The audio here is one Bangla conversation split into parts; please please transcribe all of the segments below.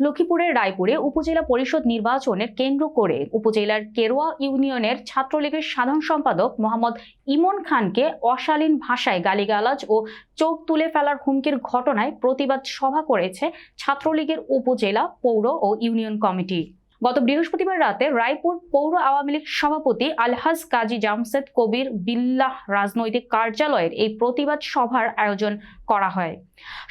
লক্ষ্মীপুরের রায়পুরে উপজেলা পরিষদ নির্বাচনের কেন্দ্র করে উপজেলার কেরোয়া ইউনিয়নের ছাত্রলীগের সাধারণ সম্পাদক মোহাম্মদ ইমন খানকে অশালীন ভাষায় গালিগালাজ ও চোখ তুলে ফেলার হুমকির ঘটনায় প্রতিবাদ সভা করেছে ছাত্রলীগের উপজেলা পৌর ও ইউনিয়ন কমিটি। গত বৃহস্পতিবার রাতে রায়পুর পৌর আওয়ামী লীগ সভাপতি আলহাজ কাজী জামশেদ কবির বিল্লাহ রাজনৈতিক কার্যালয়ের এই প্রতিবাদ সভার আয়োজন করা হয়।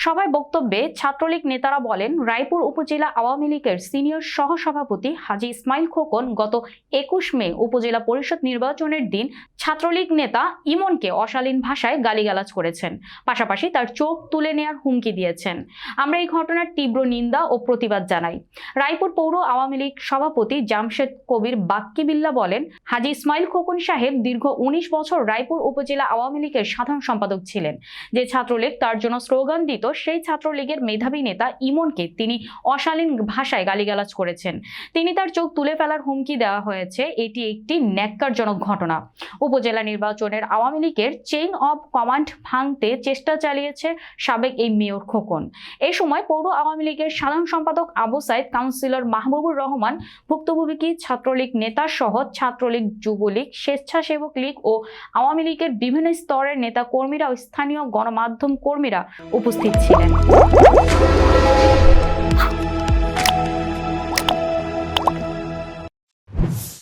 সভায় বক্তব্যে ছাত্রলীগ নেতারা বলেন, রায়পুর উপজেলা আওয়ামী লীগের সিনিয়র সহসভাপতি হাজী ইসমাইল খোকন গত একুশ মে উপজেলা পরিষদ নির্বাচনের দিন ছাত্রলীগ নেতা ইমনকে অশালীন ভাষায় গালিগালাজ করেছেন। পাশাপাশি তার চোখ তুলে নেয়ার হুমকি দিয়েছেন। আমরা এই ঘটনার তীব্র নিন্দা ও প্রতিবাদ জানাই। রায়পুর পৌর আওয়ামী লীগ সভাপতি জামশেদ কবির বাক্কি বিল্লা বলেন, হাজী ইসমাইল খোকন সাহেব দীর্ঘ উনিশ বছর রায়পুর উপজেলা আওয়ামী লীগের সাধারণ সম্পাদক ছিলেন। যে ছাত্রলীগ তার জন্য স্লোগান দিত, সেই ছাত্রলীগের মেধাবী নেতা ইমনকে তিনি অশালীন ভাষায় গালিগালাজ করেছেন। তিনি তার চোখ তুলে ফেলার হুমকি দেওয়া হয়েছে। এটি একটি ন্যাক্কারজনক ঘটনা। উপজেলা নির্বাচনের আওয়ামী লীগের চেইন অব কমান্ড ভাঙতে চেষ্টা চালিয়েছে সাবেক এই মেয়র খোকন। এই সময় পৌর আওয়ামী লীগের সাধারণ সম্পাদক আবু সাইদ, কাউন্সিলর মাহবুবুর রহমান, ভুক্তভোগী ছাত্রলীগ নেতা সহ ছাত্রলীগ যুবলীগ, স্বেচ্ছাসেবক লীগ ও আওয়ামী লীগের বিভিন্ন স্তরের নেতা কর্মীরা ও স্থানীয় গণমাধ্যম কর্মীরা উপস্থিত ছিলেন।